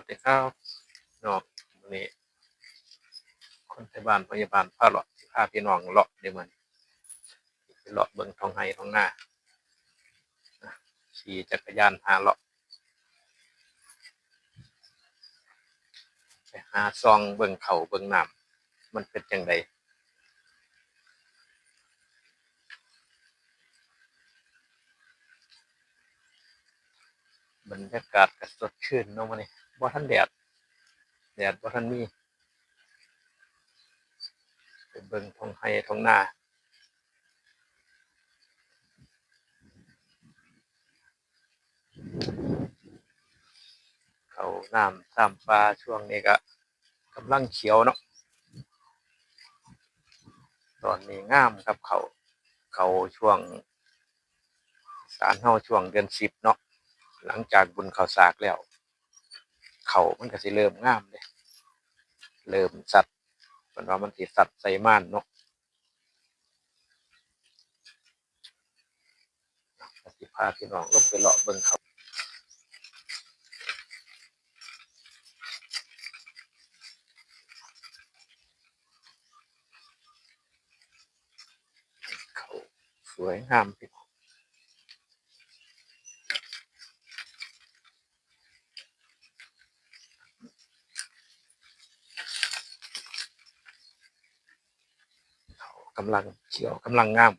วัสดีครับเนาะวันนี้ คนพยาบาลพยาบาลพาเลาะสิพาพี่น้องเลาะเดี๋ยวมันไปเลาะเบิ่งทองไห้ทองหน้าขี่จักรยานหาเลาะไปหาซองเบิ่งเขาเบิ่งน้ำมันเป็นจังไดบรรยากาศก็สดชื่นเนาะมื้อนี้ บ่ทันแดด แดดบ่ทันมีไปเบิ่งท้องไห้ท้องหน้าเขาน้ำซ้ำปลาช่วงนี้ก็กำลังเขียวเนาะตอนนี้งามครับเขาเขาช่วง สารเฮาช่วงเดือนสิบเนาะหลังจากบุญเขาสากแล้ว เขามันก็สิเริ่มงามเลยเริ่มสัตว์เป็นว่ามันสิสัตว์ใส่ม่านเนาะสิพาพี่น้องลงไปเลาะเบิ่งเขาเขาสวยงามพี่น้อง กำลังเขียวกำลังงาม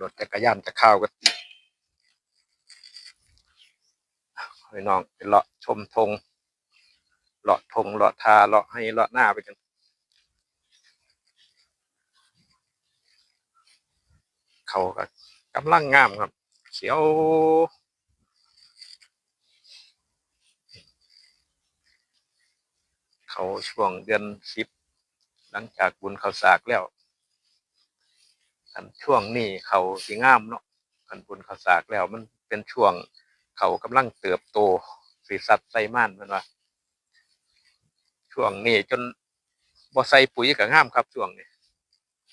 รถจักรยานจะเข้ากันพี่น้องไปเลาะชมธงเลาะธงเลาะทาเลาะให้เลาะหน้าไปกันเขาก็กำลังงามครับ เขียว เขาช่วงเดือนสิบหลังจากบุญเขาสากแล้วคันช่วงนี้เขาสีงามเนาะคันบุญเขาสากแล้วมันเป็นช่วงเขากำลังเติบโตสีสัตว์ใส่ม่านแมันว่าช่วงนี้จนบ่ใส่ปุ๋ยก็งามครับช่วงนี้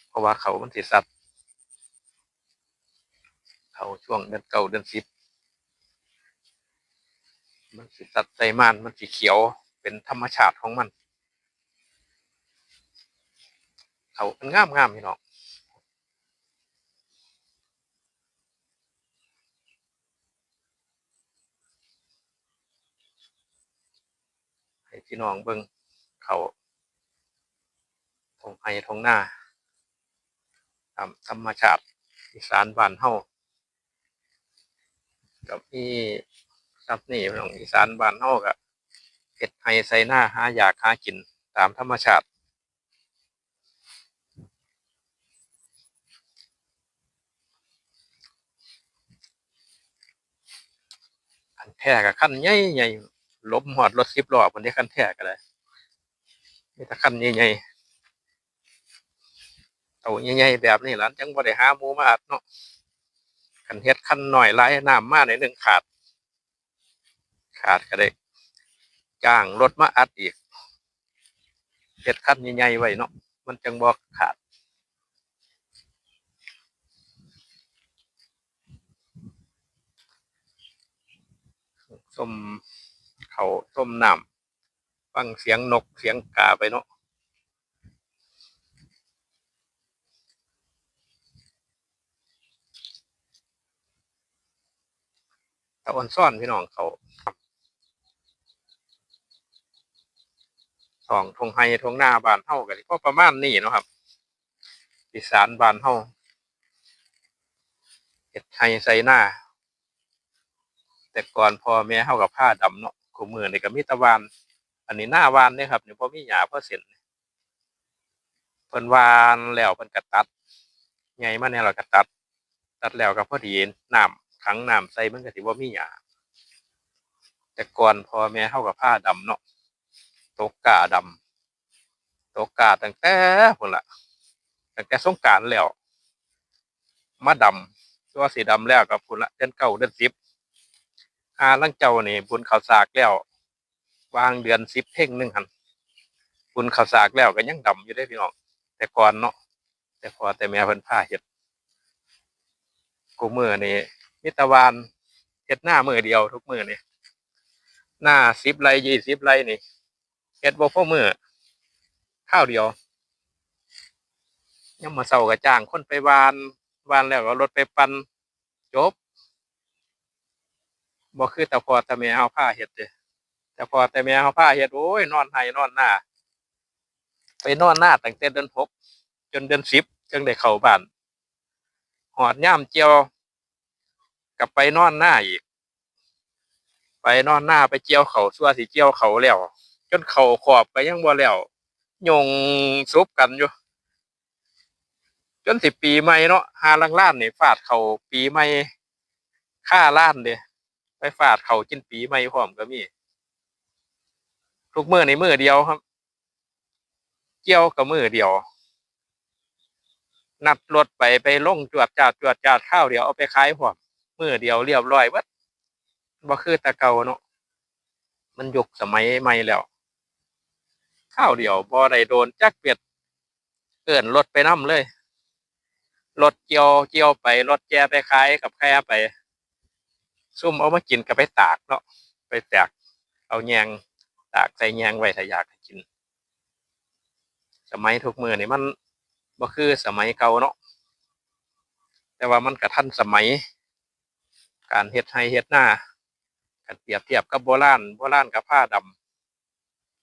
เพราะว่าเขามันสิสัตว์เขาช่วงเดือนเก้าเดือนสิบมันสิสัตว์ใส่ม่านมันสีเขียว เป็นธรรมชาติของมัน เขามันงามงามพี่น้องให้พี่น้องเบิ่งเขาทงไห้ทงหน้าตามธรรมชาติอีสานบ้านเฮากับนี่ครับนี่พี่น้องอีสานบ้านเฮาก็ เฮ็ดไห้ใส่หน้าหาอยากหากินตามธรรมชาติคันแท้กับคันใหญ่ใหญ่ๆล้มหอดรถสิบล้อคนนี้คันแท้ก็ได้มีแต่คันใหญ่ๆเอาใหญ่ๆแบบนี้หล่ะจังบ่ได้หาหมูมาอัดเนาะคันเฮ็ดคันหน่อยหลายน้ำมาหน่อยหนึ่งขาด ขาดก็ได้ จ้างรถมาอัดอีกเฮ็ดคันใหญ่ๆไว้เนาะมันจังบ่ขาดส้มเขาส้มน้ำฟังเสียงนกเสียงกาไปเนาะตะออนซ่อนพี่น้องเขา สองทงไฮทงหน้าบานเฮากันก็ประมาณนี้เนาะครับอีสานบานเฮาเฮ็ดไฮใส่หน้า แต่ก่อนพ่อแม่เฮากับผ้าดำเนาะคู่มือนี่ก็มีแตะวาน อันนี้หน้าวานเนี่ยครับเนี่พอมีหญ้าพอเส้นเพิ่นวานแล้วเพิ่นก็ตัดใหญ่มาแน่แล้วก็ตัด ตัดแล้วก็พอดีน้ำขังน้ำใส่มันก็สิบ่มีหญ้าแต่ก่อนพ่อแม่เฮากับผ้าดำเนาะ ตกกาดำตกกาตั้งแต่พุ่นละตั้งแต่สงกานต์แล้ว มาดำตัวสีดำแล้วก็พุ่นละเดือนเก้าเดือนสิบอ่าลังเจ้านี่บุญข้าวสากแล้ว วางเดือนสิบเพ่งหนึ่งหันบุญข้าวสากแล้วก็ยังดำอยู่ได้พี่น้องแต่ก่อนเนาะแต่พอแต่แม่เพิ่นพาเฮ็ดกูมือนี่มิตรวานเฮ็ดหน้ามือเดียวทุกมือนี่หน้าสิบไรยี่สิบไรนี่ เฮ็ดบ่พอมือข้าวเดียวยังมาเศร้ากับจ้างคนไปวานวานแล้วก็รถไปปันจบบ่คือแต่พอแต่แม่เอาผ้าเฮ็ดเด้แต่พอแต่แม่เอาผ้าเฮ็ดโอ้ยนอนไห้นอนหน้า ไปนอนหน้าตั้งแต่เดือนหกจนเดือนสิบจึงได้เข้าบ้านหอดย่ามเจียวกลับไปนอนหน้าอีก ไปนอนหน้าไปเจียวเขาซัวสิเจียวเขาแล้ว จนเขาขอบไปยังบ่แล้วยงซุบกันอยู่ จนสิปีใหม่เนาะหาลังล้านนี่ฟาดเขาปีใหม่ค่าล้านเด้ไปฟาดเขากินปีใหม่พร้อมก็มีทุกมือในมือเดียวครับ เกี่ยวกับมือเดียว นัดรถไปไปลงจวดจาดจวดจาดข้าวเดียวเอาไปขายพร้อมมือเดียวเรียบร้อยเบิดบ่คือตะเกาเนาะมันยุคสมัยใหม่แล้ว ข้าวเดียวบ่ได้โดนจักเปียดเกินรถไปนํเลยรถเกี่ยวเกี่ยวไปรถแกไปขายกับแค่ไป ซุ่มเอามากินก็ไปตากเนาะไปตากเอาแยงตากใส่แยงไว้ถ้าอยากกิน สมัยทุกมือนี่มันบ่คือสมัยเก่าเนาะแต่ว่ามันกระทันสมัย การเฮ็ดไร่เฮ็ดนากันเปรียบเทียบกับโบราณโบราณกับผ้าดำ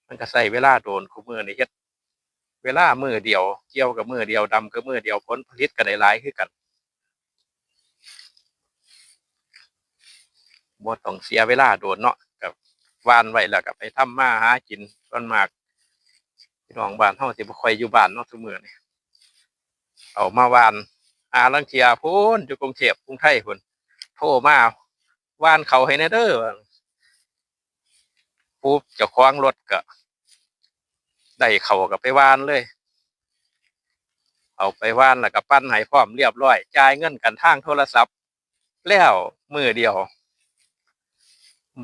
มันก็ใช้เวลาโดนคุมือในเฮ็ด เวลามือเดียว เกี่ยวกับมือเดียวดำกับมือเดียวผลผลิตก็ได้หลายคือกันบ่ต้องเสียเวลาโดนเนาะกับวานไว้แล้วก็ไปทำมาหากินส่วนมากพี่น้องบ้านเฮาสิบ่ค่อยอยู่บ้านเนาะซุมื้อนี่เอามาวานอาลังเทียพูนอยู่กรุงเทพกรุงไทยพุ่นโทรมาวานเขาให้แน่เด้อ ปุ๊บเจ้าของรถก็ได้เขาก็ไปวานเลย เอาไปวานแล้วก็ปั้นให้พร้อมเรียบร้อยจ่ายเงินกันทางโทรศัพท์ แล้วมือเดียว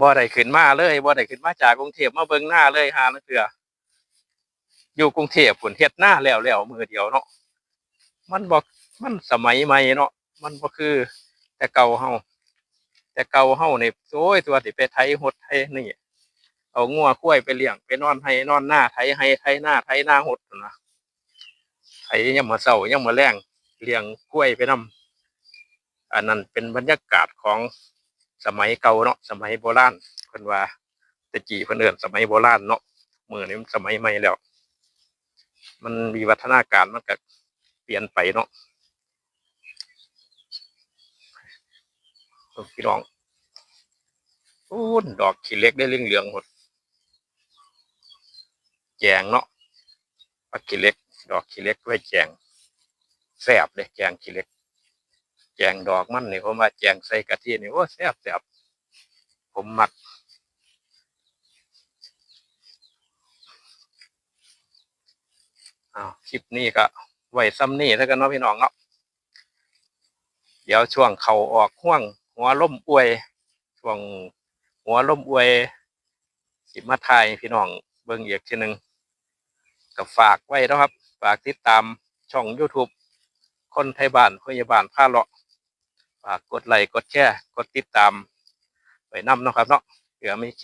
บ่ได้ขึ้นมาเลยบ่ได้ขึ้นมาจากกรุงเทพมาเบิ่งหน้าเลยหาเถื่ออยู่กรุงเทพพุ่นเฮ็ดหน้าแล้วแล้วมือเดียวเนาะมันบ่มันสมัยใหม่เนาะมันบ่คือ แต่เก่าเฮาแต่เก่าเฮาเนี่โอ้ยตัวสิไปไถหดไถนี่ เอางัวคุ้ยไปเลี้ยงไปนอนให้นอนหน้าไถให้ไถหน้าไถหน้าหดนะไถยามมื้อเช้ายามมื้อแลงเลี้ยงกล้วยไปนํอันนั้นเป็นบรรยากาศของสมัยเก่าเนาะสมัยโบราณเพิ่นว่าตะกี้เพิ่นเอิ้นสมัยโบราณเนาะมือนี้มันสมัยใหม่แล้ว มันวิวัฒนาการมันก็เปลี่ยนไปเนาะพี่น้องอู้นดอกขี้เล็กได้เหลืองหมด แจงเนาะผักขี้เล็ก ดอกขี้เล็กไว้แจงแซบเลยแจงขี้เล็ก แจงดอกมันนี่ผมว่าแจงใส่กะทินี่โอ้แซบแซบผมมักอาวคลิปนี้ก็ไว้ซ้ำนี่แล้วกันเนาะพี่น้องเนาะเดี๋ยวช่วงเข่าออกห่วง หัวล่มอวย ช่วงหัวล่มอวย สิมาทายพี่น้องเบิ่งอีกทีหนึ่ง ก็ฝากไว้นะครับ ฝากติดตามช่อง YouTube คนไทยบ้านพยาบาลผ้าเลาะฝากกดไลค์กดแชร์กดติดตามไว้นำนะครับเนาะเผื่อมีคลิป